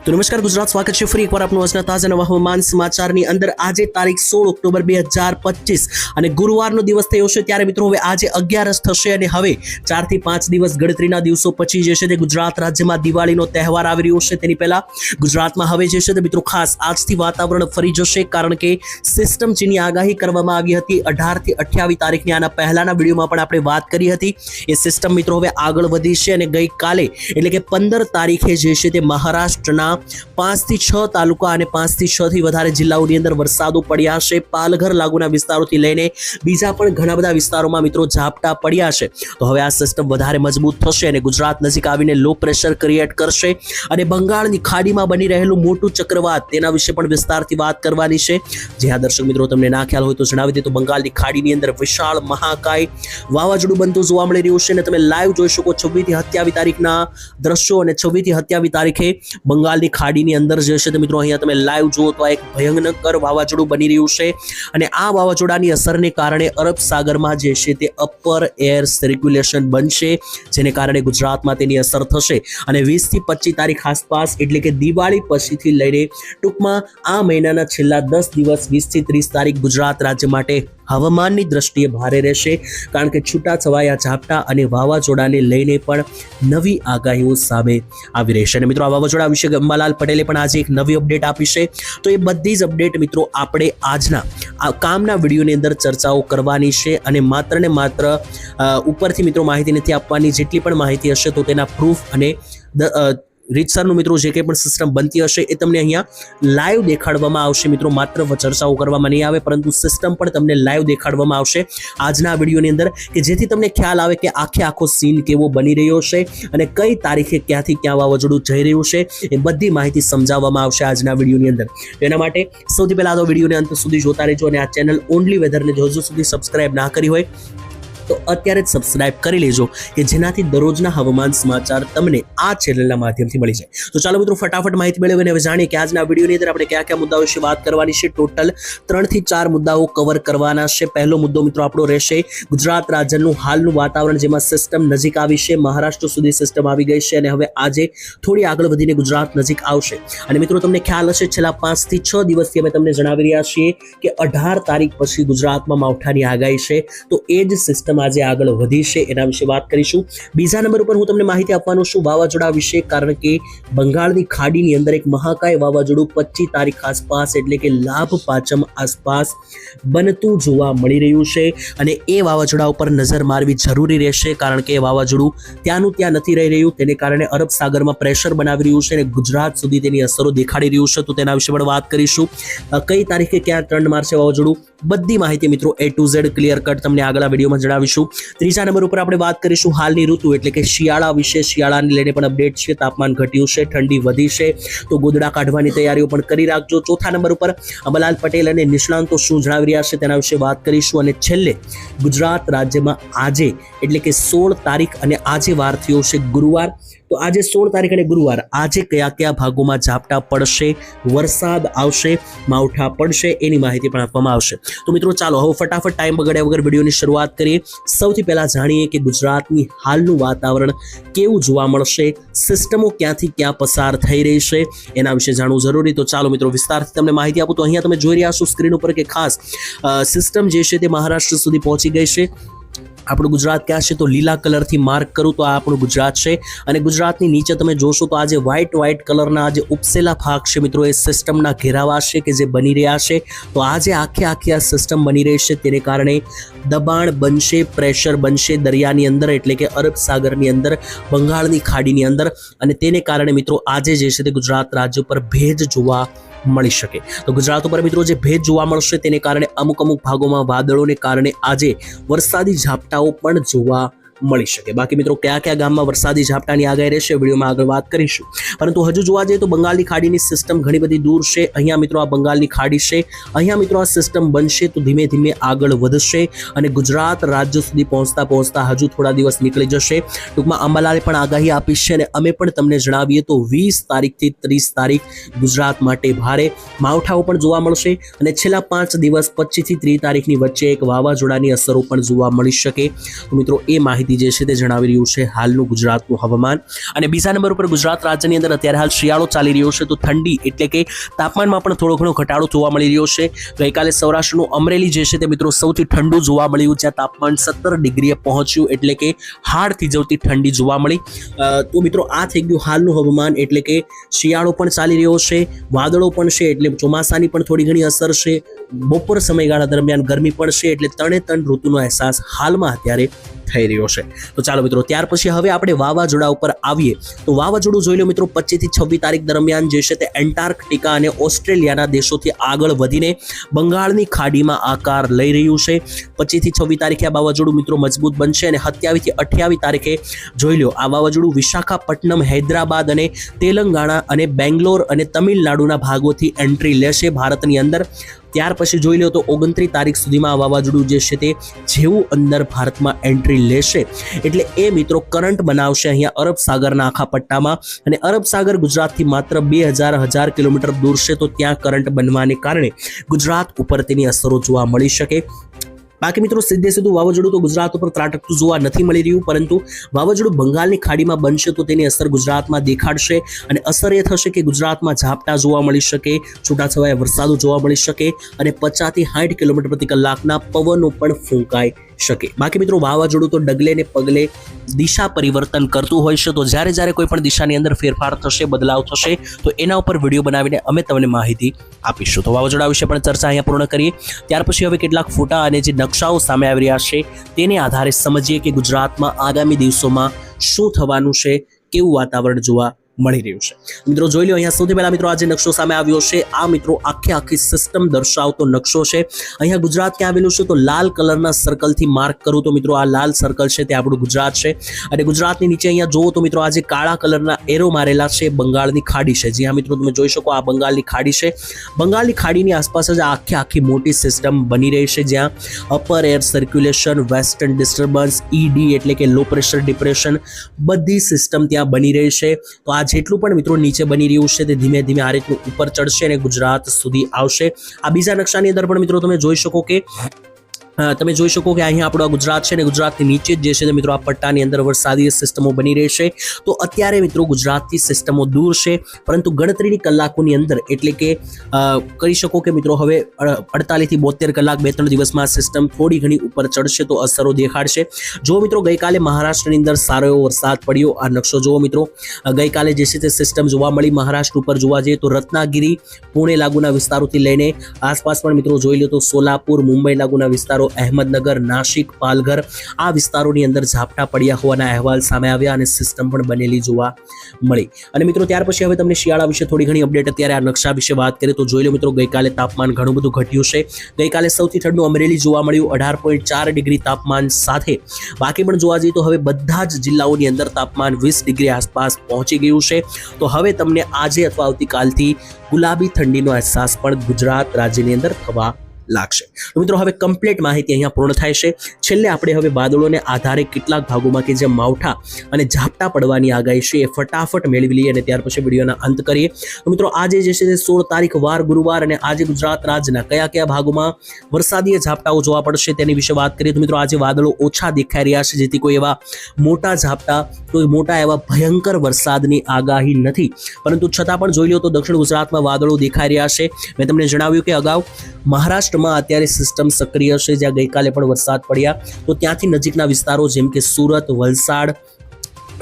તો નમસ્કાર, ગુજરાત સ્વાગત છે ફરી એકવાર આપનું આજના તાજા નવા હવામાન સમાચારની અંદર. આજે તારીખ સોળ ઓક્ટોબર બે હજાર પચીસ અને ગુરુવારનો દિવસ થયો છે ત્યારે મિત્રો હવે આજે અગિયારસ થશે અને હવે ચારથી પાંચ દિવસ ગણતરીના દિવસો પછી જે છે તે ગુજરાત રાજ્યમાં દિવાળીનો તહેવાર આવી રહ્યો છે તેની પહેલાં ગુજરાતમાં હવે જે છે તે મિત્રો ખાસ આજથી વાતાવરણ ફરી જશે કારણ કે સિસ્ટમ જેની આગાહી કરવામાં આવી હતી. અઢારથી અઠ્યાવીસ તારીખની આના પહેલાના વિડીયોમાં પણ આપણે વાત કરી હતી. એ સિસ્ટમ મિત્રો હવે આગળ વધી છે અને ગઈકાલે એટલે કે પંદર તારીખે જે છે તે મહારાષ્ટ્રના પાંચથી છ તાલુકા અને પાંચથી છથી વધારે જિલ્લાઓની અંદર વરસાદો પડ્યા છે. પાલઘર લાગુના વિસ્તારોથી લઈને બીજા પણ ઘણા બધા વિસ્તારોમાં મિત્રો ઝાપટા પડ્યા છે. તો હવે આ સિસ્ટમ વધારે મજબૂત થશે અને ગુજરાત નજીક આવીને લો પ્રેશર ક્રિએટ કરશે અને બંગાળની ખાડીમાં બની રહેલું મોટું ચક્રવાત તેના વિશે પણ વિસ્તારથી વાત કરવાની છે. જે હા દર્શક મિત્રો તમને ના ખ્યાલ હોય તો જણાવી દે તો બંગાળની ખાડીની અંદર વિશાળ મહાકાય વાવાઝોડું બનતું જોવા મળી રહ્યું છે અને તમે લાઈવ જોઈ શકો છવ્વીસથી સત્યાવીસ તારીખના દ્રશ્યો અને છવ્વીસથી સત્યાવીસ તારીખે બંગાળની ખાડીની અંદર જે છે તે મિત્રો, અહીંયા તમે લાઈવ જુઓ તો આ એક ભયંકર વાવાઝોડું બની રહ્યું છે. અને આ વાવાઝોડાની અસરને કારણે અરબ સાગરમાં જે છે તે અપર એર સર્ક્યુલેશન બનશે, જેને કારણે ગુજરાતમાં તેની અસર થશે. અને વીસથી પચીસ તારીખ આસપાસ, એટલે કે દિવાળી પછીથી લઈને ટૂંકમાં આ મહિનાના છેલ્લા દસ દિવસ વીસથી ત્રીસ તારીખ ગુજરાત રાજ્ય માટે હવામાનની દ્રષ્ટિએ ભારે રહેશે, કારણ કે છૂટા છવાયા, ઝાપટા અને વાવાઝોડાને લઈને પણ નવી આગાહીઓ સામે આવી રહેશે અને મિત્રો, આ વાવાઝોડા વિશે ગંબાલાલ પટેલે પણ આજે એક નવી અપડેટ આપી છે. તો એ બધી જ અપડેટ મિત્રો, આપણે આજના આ કામના વિડીયોની અંદર ચર્ચાઓ કરવાની છે અને માત્ર ને માત્ર ઉપરથી મિત્રો માહિતી નથી આપવાની, જેટલી પણ માહિતી હશે તો તેના પ્રૂફ અને રીતસરનું મિત્રો જે કંઈ પણ સિસ્ટમ બનતી હશે એ તમને અહીંયા લાઈવ દેખાડવામાં આવશે. મિત્રો, માત્ર ચર્ચાઓ કરવામાં નહીં આવે, પરંતુ સિસ્ટમ પણ તમને લાઈવ દેખાડવામાં આવશે. આજના વિડીયોની અંદર કે જેથી તમને ખ્યાલ આવે કે આખે આખો સીન કેવો બની રહ્યો છે અને કઈ તારીખે ક્યાંથી ક્યાં વાવાઝોડું જઈ રહ્યું છે એ બધી માહિતી સમજાવવામાં આવશે આજના વિડીયોની અંદર. એના માટે સૌથી પહેલાં તો વિડીયોને અંત સુધી જોતા રહેજો અને આ ચેનલ ઓનલી વેધરને હજુ સુધી સબસ્ક્રાઇબ ના કરી હોય તો અત્યારે જ સબસ્ક્રાઇબ કરી લેજો, કે જેનાથી દરરોજના હવામાન સમાચાર તમને આ ચેનલના માધ્યમથી મળી જાય. તો ચાલો મિત્રો, ફટાફટ માહિતી મેળવીને હવે જાણીએ કે આજના વિડીયોની અંદર આપણે કયા કયા મુદ્દાઓ વિશે વાત કરવાની છે. ટોટલ ત્રણથી ચાર મુદ્દાઓ કવર કરવાના છે. પહેલો મુદ્દો મિત્રો આપણો રહેશે ગુજરાત રાજ્યનું હાલનું વાતાવરણ, જેમાં સિસ્ટમ નજીક આવી છે. મહારાષ્ટ્ર સુધી સિસ્ટમ આવી ગઈ છે અને હવે આજે થોડી આગળ વધીને ગુજરાત નજીક આવશે. અને મિત્રો, તમને ખ્યાલ હશે, છેલ્લા પાંચથી છ દિવસથી અમે તમને જણાવી રહ્યા છીએ કે અઢાર તારીખ પછી ગુજરાતમાં માવઠાની આગાહી છે. તો એ જ સિસ્ટમ આજે આગળ વધી છે એના વિશે વાત કરીશું. બીજા નંબર ઉપર હું તમને માહિતી આપવાનો છું. વાવાઝોડા વિશે કારણ કે બંગાળની ખાડીની અંદર એક મહાકાય વાવાઝોડું પચીસ તારીખ આસપાસ એટલે કે લાભ પાંચમ આસપાસ બનતું જોવા મળી રહ્યું છે અને એ વાવાઝોડા ઉપર નજર મારવી જરૂરી રહેશે કારણ કે વાવાઝોડું ત્યાંનું ત્યાં નથી રહી રહ્યું. તેને કારણે અરબ સાગરમાં પ્રેશર બનાવી રહ્યું છે અને ગુજરાત સુધી તેની અસરો દેખાડી રહ્યું છે. તો તેના વિશે પણ વાત કરીશું. કઈ તારીખે ક્યાં ત્રણ મારશે વાવાઝોડું બધી માહિતી મિત્રો A to Z clear cut તમને આગળના વિડીયોમાં જણાવીશું. ત્રીજા નંબર ઉપર આપણે વાત કરીશું હાલની ઋતુ, એટલે કે શિયાળા વિશે. શિયાળાને લઈને પણ અપડેટ છે, તાપમાન ઘટ્યું છે, ઠંડી વધી છે. તો ગોદડા કાઢવાની તૈયારીઓ પણ કરી રાખજો. ચોથા નંબર ઉપર અમલાલ પટેલ અને નિષ્ણાંતો શું જણાવી રહ્યા છે તેના વિશે વાત કરીશું. અને છેલ્લે ગુજરાત રાજ્યમાં આજે, એટલે કે સોળ તારીખ અને આજે વાર થયો છે ગુરુવાર. તો આજે સોળ તારીખ અને ગુરુવાર. આજે કયા કયા ભાગોમાં ઝાપટા પડશે? વરસાદ આવશે, માવઠા પડશે, એની માહિતી પણ આપવામાં આવશે. તો મિત્રો ચાલો, હવે ફટાફટ ટાઈમ બગાડ્યા વગર વિડીયોની શરૂઆત કરીએ. સૌથી પહેલા જાણીએ કે ગુજરાતની હાલનું વાતાવરણ કેવું જોવા મળશે? સિસ્ટમો ક્યાંથી ક્યાં પસાર થઈ રહી છે? એના વિશે જાણવું જરૂરી. તો ચાલો મિત્રો, વિસ્તારથી તમને માહિતી આપું. તો અહીંયા તમે જોઈ રહ્યા છો સ્ક્રીન ઉપર કે ખાસ સિસ્ટમ જે છે તે મહારાષ્ટ્ર સુધી પહોંચી ગઈ છે. આપણું ગુજરાત ક્યાં છે તો લીલા કલરથી માર્ક કરું તો આ આપણું ગુજરાત છે. અને ગુજરાતની નીચે તમે જોશો તો આ જે વ્હાઇટ વ્હાઇટ કલરના જે ઉપસેલા ભાગ છે. મિત્રો, એ સિસ્ટમના ઘેરાવા છે કે જે બની રહ્યા છે. તો આ જે આખે આખી આ સિસ્ટમ બની રહી છે. તેને કારણે દબાણ બનશે પ્રેશર બનશે દરિયાની અંદર, એટલે કે અરબ સાગરની અંદર, બંગાળની ખાડીની અંદર. અને તેને કારણે મિત્રો, આજે જે છે તે ગુજરાત રાજ્ય પર ભેજ જોવા મળી શકે. તો ગુજરાત ઉપર મિત્રો, જે ભેજ જોવા મળશે, તેને કારણે અમુક અમુક ભાગોમાં વાદળોને કારણે આજે વરસાદી ઝાપટાઓ પણ જોવા મળી શકે. બાકી મિત્રો કયા કયા ગામમાં વરસાદી ઝાપટાની આગાહી રહેશે વિડીયોમાં આગળ વાત કરીશું. પરંતુ હજુ જોવા જઈએ તો બંગાળની ખાડીની સિસ્ટમ ઘણી બધી દૂર છે. અહીંયા મિત્રો આ બંગાળની ખાડી છે. અહીંયા મિત્રો આ સિસ્ટમ બનશે તો ધીમે ધીમે આગળ વધશે અને ગુજરાત રાજ્ય સુધી પહોંચતા પહોંચતા હજુ થોડા દિવસ નીકળી જશે. ટૂંકમાં અંબાલાલે પણ આગાહી આપી છે અને અમે પણ તમને જણાવીએ તો વીસ તારીખથી ત્રીસ તારીખ ગુજરાત માટે ભારે માવઠાઓ પણ જોવા મળશે અને છેલ્લા પાંચ દિવસ પચીસથી ત્રીસ તારીખની વચ્ચે એક વાવાઝોડાની અસરો પણ જોવા મળી શકે. તો મિત્રો, એ માહિતી માહિતી જે છે તે જણાવી રહ્યું છે હાલનું ગુજરાતનું હવામાન. અને બીજા નંબર ઉપર ગુજરાત રાજ્યની અંદર અત્યારે હાલ શિયાળો ચાલી રહ્યો છે તો ઠંડી એટલે કે તાપમાનમાં પણ થોડો ઘણો ઘટાડો જોવા મળી રહ્યો છે. ગઈકાલે સૌરાષ્ટ્રનું અમરેલી જે છે તે મિત્રો સૌથી ઠંડુ જોવા મળ્યું, જ્યાં તાપમાન સત્તર ડિગ્રીએ પહોંચ્યું એટલે કે હાડ થીજવતી ઠંડી જોવા મળી. તો મિત્રો આ થઈ ગયું હાલનું હવામાન એટલે કે શિયાળો પણ ચાલી રહ્યો છે, વાદળો પણ છે એટલે ચોમાસાની પણ થોડી ઘણી અસર છે. બપોર સમયગાળા દરમિયાન ગરમી છે એટલે ત્રણે ત્રણ ઋતુનો અહેસાસ હાલમાં અત્યારે થઈ રહ્યો છે. તો ચાલો મિત્રો, ત્યાર પછી હવે આપણે વાવાઝોડા ઉપર આવીએ. તો વાવાઝોડું જોઈ લો મિત્રો પચીસથી છવ્વીસ તારીખ દરમિયાન જે છે તે એન્ટાર્કટિકા અને ઓસ્ટ્રેલિયાના દેશોથી આગળ વધીને બંગાળની ખાડીમાં આકાર લઈ રહ્યું છે. પચીસથી છવ્વીસ તારીખે આ વાવાઝોડું મિત્રો મજબૂત બનશે અને સત્યાવીસથી અઠ્યાવીસ તારીખે જોઈ લો, આ વાવાઝોડું વિશાખાપટ્ટનમ, હૈદરાબાદ અને તેલંગાણા અને બેંગ્લોર અને તમિલનાડુના ભાગોથી એન્ટ્રી લેશે. ભારતની અંદર ત્યાર પછી જોઈ લો તો ઓગણત્રીસ તારીખ સુધીમાં આ વાવાઝોડું જે છે તે જેવું અંદર ભારતમાં એન્ટ્રી લેશે. એટલે એ મિત્રો કરંટ બનાવશે અહીંયા અરબ સાગરના આખા પટ્ટામાં અને અરબ સાગર ગુજરાતથી માત્ર બે હજાર હજાર કિલોમીટર દૂર છે તો ત્યાં કરંટ બનવાને કારણે ગુજરાત ઉપર તેની અસરો જોવા મળી શકે. બાકી મિત્રો સીધે સીધું વાવાઝોડું તો ગુજરાત ઉપર ત્રાટકતું જોવા નથી મળી રહ્યું, પરંતુ વાવાઝોડું બંગાળની ખાડીમાં બનશે તો તેની અસર ગુજરાતમાં દેખાડશે અને અસર એ થશે કે ગુજરાતમાં ઝાપટા જોવા મળી શકે, છૂટાછવાયા વરસાદો જોવા મળી શકે અને પચાસથી સાઠ કિલોમીટર પ્રતિ કલાકના પવનો પણ ફૂંકાઈ શકે. બાકી મિત્રો, વાવાઝોડું તો ડગલે ને પગલે દિશા પરિવર્તન કરતું હોય છે. તો જ્યારે જ્યારે કોઈ પણ દિશાની અંદર ફેરફાર થશે, બદલાવ થશે, તો એના ઉપર વીડિયો બનાવીને અમે તમને માહિતી આપીશું. તો વાવાઝોડા વિશે પણ ચર્ચા અહીંયા પૂર્ણ કરીએ. ત્યાર પછી હવે કેટલાક ફોટા અને જે નકશાઓ સામે આવી રહ્યા છે, તેને આધારે સમજીએ કે ગુજરાતમાં આગામી દિવસોમાં શું થવાનું છે, કેવું વાતાવરણ જોવા મળી રહ્યું છે. મિત્રો, જોઈ લો, અહીંયા સૌથી પહેલા મિત્રો આજે નકશો સામે આવ્યો છે. આ મિત્રો આખે આખી સિસ્ટમ દર્શાવતો નકશો છે. અહીંયા ગુજરાત ક્યાં આવેલું છે? તો લાલ કલરના સર્કલથી માર્ક કરું તો મિત્રો આ લાલ સર્કલ છે તે આપણું ગુજરાત છે. અને ગુજરાતની નીચે અહીંયા જુઓ તો મિત્રો આજે કાળા કલરના એરો મારેલા છે બંગાળની ખાડી છે. જ્યાં મિત્રો, તમે જોઈ શકો આ બંગાળની ખાડી છે. બંગાળની ખાડીની આસપાસ જ આખી આખી મોટી સિસ્ટમ બની રહી છે. જ્યાં upper air circulation western disturbance ED એટલે કે લો પ્રેશર ડિપ્રેશન બધી સિસ્ટમ ત્યાં બની રહી છે. તો આ જેટલું પણ મિત્રો નીચે બની રહ્યું છે. તે ધીમે ધીમે આ રીતનું ઉપર ચડશે અને ગુજરાત સુધી આવશે. આ બીજા નકશાની અંદર પણ મિત્રો તમે જોઈ શકો કે તમે જોઈ શકો કે અહીંયા આપણો ગુજરાત છે ને ગુજરાતની નીચે જ છે મિત્રો, આ પટ્ટાની અંદર વરસાદી સિસ્ટમો બની રહેશે તો અત્યારે મિત્રો ગુજરાતથી સિસ્ટમો દૂર છે, પરંતુ ગણતરીની કલાકોની અંદર એટલે કે કહી શકો કે મિત્રો હવે અડતાલીસથી બોતેર કલાક બે ત્રણ દિવસમાં સિસ્ટમ થોડી ઘણી ઉપર ચડશે તો અસરો દેખાડશે. જો મિત્રો ગઈકાલે મહારાષ્ટ્રની અંદર સારો એવો વરસાદ પડ્યો, આ નકશો જુઓ મિત્રો. ગઈકાલે જે છે તે સિસ્ટમ જોવા મળી મહારાષ્ટ્ર ઉપર જોવા જઈએ તો રત્નાગીરી, પુણે લાગુના વિસ્તારોથી લઈને આસપાસ પણ મિત્રો જોઈ લો તો સોલાપુર, મુંબઈ લાગુના વિસ્તારો અહેમદનગર નાસિક પાલઘર આ વિસ્તારોની અંદર ઝાપટા પડ્યા હોવાના અહેવાલ સામે આવ્યા અને સિસ્ટમ પણ બનેલી જોવા મળી. અને મિત્રો ત્યાર પછી હવે તમને શિયાળા વિશે થોડી ઘણી અપડેટ અત્યારે આ નકશા વિશે વાત કરીએ તો જોઈ લો મિત્રો ગઈકાલે તાપમાન ઘણું બધું ઘટ્યું છે. ગઈકાલે સૌથી ઠંડુ અમરેલી જોવા મળ્યું, અઢાર પોઈન્ટ ચાર ડિગ્રી તાપમાન સાથે. બાકી પણ જોવા જઈએ તો હવે બધા જ જિલ્લાઓની અંદર તાપમાન વીસ ડિગ્રી આસપાસ પહોંચી ગયું છે. તો હવે તમને આજે અથવા આવતીકાલથી ગુલાબી ઠંડીનો અહેસાસ પણ ગુજરાત રાજ્યની અંદર થવા લાગશે. તો મિત્રો, હવે કમ્પ્લીટ માહિતી અહીંયા પૂર્ણ થાય છે. છેલ્લે આપણે હવે વાદળોને આધારે કેટલાક ભાગોમાં કે જે માવઠા અને ઝાપટા પડવાની આગાહી છે એ ફટાફટ મેળવી લઈએ અને ત્યાર પછી વિડીયોના અંત કરીએ. તો મિત્રો, આજે જે છે સોળ તારીખ વાર ગુરુવાર અને આજે ગુજરાત રાજ્યના કયા કયા ભાગોમાં વરસાદીય ઝાપટાઓ જોવા પડશે તેની વિશે વાત કરીએ. તો મિત્રો, આજે વાદળો ઓછા દેખાઈ રહ્યા છે, જેથી કોઈ એવા મોટા ઝાપટા, કોઈ મોટા એવા ભયંકર વરસાદની આગાહી નથી. પરંતુ છતાં પણ જોઈ લો તો દક્ષિણ ગુજરાતમાં વાદળો દેખાઈ રહ્યા છે. મેં તમને જણાવ્યું કે અગાઉ મહારાષ્ટ્રમાં અત્યારે સિસ્ટમ સક્રિય છે. જ્યાં ગઈકાલે પણ વરસાદ પડ્યા. તો ત્યાંથી નજીકના વિસ્તારો જેમ કે સુરત, વલસાડ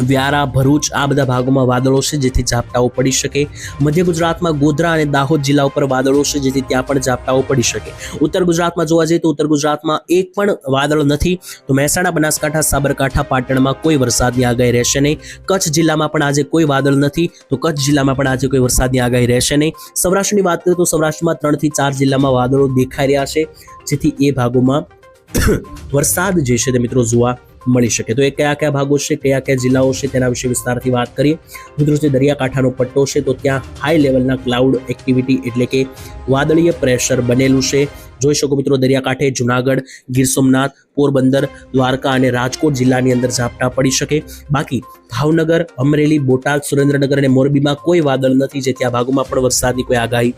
વ્યારા, ભરૂચ આ બધા ભાગોમાં વાદળો છે, જેથી ઝાપટાઓ પડી શકે. મધ્ય ગુજરાતમાં ગોધરા અને દાહોદ જિલ્લા ઉપર વાદળો છે, જેથી ત્યાં પણ ઝાપટાઓ પડી શકે. ઉત્તર ગુજરાતમાં જોવા જઈએ તો ઉત્તર ગુજરાતમાં એક પણ વાદળ નથી. તો મહેસાણા, બનાસકાંઠા, સાબરકાંઠા, પાટણમાં કોઈ વરસાદની આગાહી રહેશે નહીં. કચ્છ જિલ્લામાં પણ આજે કોઈ વાદળ નથી. તો કચ્છ જિલ્લામાં પણ આજે કોઈ વરસાદની આગાહી રહેશે નહીં. સૌરાષ્ટ્રની વાત કરીએ તો સૌરાષ્ટ્રમાં ત્રણથી ચાર જિલ્લામાં વાદળો દેખાઈ રહ્યા છે. જેથી એ ભાગોમાં વરસાદ જે છે તે મિત્રો જોવા મળી શકે. તો એ કયા કયા ભાગો છે, કયા કયા જિલ્લાઓ છે, તેના વિશે વિસ્તારથી વાત કરીએ. મિત્રો જે દરિયાકાંઠાનો પટ્ટો છે, તો ત્યાં હાઈ લેવલના ક્લાઉડ એક્ટિવિટી એટલે કે વાદળીય પ્રેશર બનેલું છે. જોઈ શકો મિત્રો, દરિયાકાંઠે જુનાગઢ, ગીર સોમનાથ, પોરબંદર, દ્વારકા અને રાજકોટ જિલ્લાની અંદર ઝાપટા પડી શકે. બાકી ભાવનગર, અમરેલી, બોટાદ, સુરેન્દ્રનગર અને મોરબીમાં કોઈ વાદળ નથી જેથી આ ભાગોમાં પણ વરસાદની કોઈ આગાહી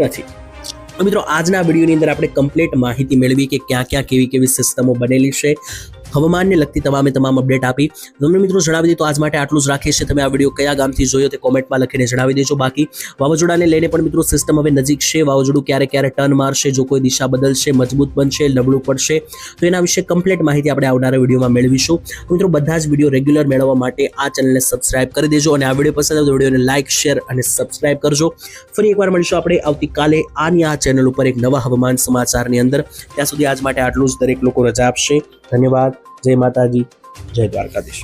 નથી. મિત્રો, આજના વિડીયોની અંદર આપણે કમ્પ્લીટ માહિતી મેળવી કે ક્યાં ક્યાં કેવી કેવી સિસ્ટમો બનેલી છે. હવામાનને લગતી તમામે તમામ અપડેટ આપી. તમને મિત્રો જણાવી દીધું આજ માટે આટલું જ રાખીએ છીએ. તમે આ વીડિયો કયા ગામથી જોયો તે કોમેન્ટમાં લખીને જણાવી દેજો. બાકી વાવાઝોડાને લઈને પણ મિત્રો સિસ્ટમ હવે નજીક છે. વાવાઝોડું ક્યારે ક્યારે ટર્ન મારશે, જો કોઈ દિશા બદલશે, મજબૂત બનશે નબળું પડશે, તો એના વિશે કમ્પ્લીટ માહિતી આપણે આવનારા વિડીયોમાં મેળવીશું. મિત્રો બધા જ વીડિયો રેગ્યુલર મેળવવા માટે આ ચેનલને સબસ્ક્રાઇબ કરી દેજો અને આ વીડિયો પસંદ આવે તો વિડીયોને લાઇક શેર અને સબસ્ક્રાઇબ કરજો. ફરી એકવાર મળીશું આપણે આવતીકાલે આની આ ચેનલ ઉપર એક નવા હવામાન સમાચારની અંદર. ત્યાં સુધી આજ માટે આટલું જ. દરેક લોકો રજા આપશે. ધન્યવાદ. જય માતાજી. જય દ્વારકાધીશ.